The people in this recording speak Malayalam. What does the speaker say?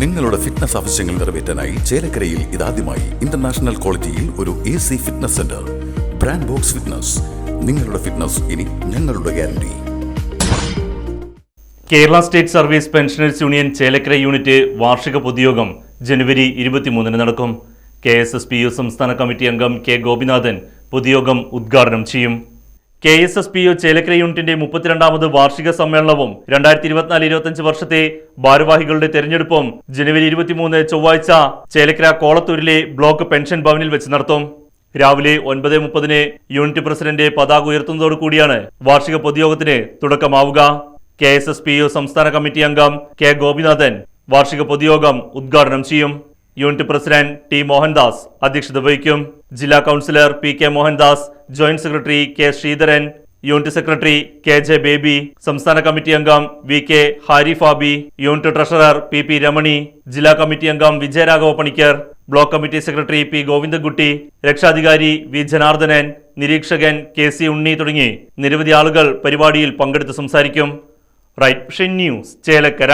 നിങ്ങളുടെ ഫിറ്റ്നസ് ആവശ്യങ്ങൾ നിറവേറ്റാനായി ചേലക്കരയിൽ ഇതാദ്യമായി ഇന്റർനാഷണൽ ക്വാളിറ്റിയിൽ ഒരു A C fitness center brand box fitness നിങ്ങളുടെ ഫിറ്റ്നസ് ഇനി ഞങ്ങളുടെ guarantee Kerala state service pensioners union Chelakkara unit വാർഷിക പൊതുയോഗം ജനുവരി ഇരുപത്തിമൂന്നിന് നടക്കും. K S S P U സംസ്ഥാന കമ്മിറ്റി അംഗം കെ ഗോപിനാഥൻ പൊതുയോഗം ഉദ്ഘാടനം ചെയ്യും. K S S P O Chelakkara യൂണിറ്റിന്റെ മുപ്പത്തിരണ്ടാമത് വാർഷിക സമ്മേളനവും രണ്ടായിരത്തി ഇരുപത്തിനാല് ഇരുപത്തിയഞ്ച് വർഷത്തെ ഭാരവാഹികളുടെ തെരഞ്ഞെടുപ്പും ജനുവരി ഇരുപത്തിമൂന്ന് ചൊവ്വാഴ്ച ചേലക്കര കോളത്തൂരിലെ ബ്ലോക്ക് പെൻഷൻ ഭവനിൽ വെച്ച് നടത്തും. രാവിലെ ഒൻപത് മുപ്പതിന് യൂണിറ്റ് പ്രസിഡന്റ് പതാക ഉയർത്തുന്നതോടു കൂടിയാണ് വാർഷിക പൊതുയോഗത്തിന് തുടക്കമാവുക. K S S P O സംസ്ഥാന കമ്മിറ്റി അംഗം കെ ഗോപിനാഥൻ വാർഷിക പൊതുയോഗം ഉദ്ഘാടനം ചെയ്യും. യൂണിറ്റ് പ്രസിഡന്റ് ടി മോഹൻദാസ് അധ്യക്ഷത വഹിക്കും. ജില്ലാ councillor P K Mohandas joint secretary K Sreedharan unit secretary K J Baby സംസ്ഥാന കമ്മിറ്റി അംഗം V K Harifabi unit treasurer P P Ramani ജില്ലാ കമ്മിറ്റി അംഗം Vijayaraghava Panicker block committee secretary P Govindankutty രക്ഷാധികാരി വി ജനാർദ്ദനൻ നിരീക്ഷകൻ കെ സി ഉണ്ണി തുടങ്ങി നിരവധി ആളുകൾ പരിപാടിയിൽ പങ്കെടുത്ത് സംസാരിക്കും. Right news Chelakkara.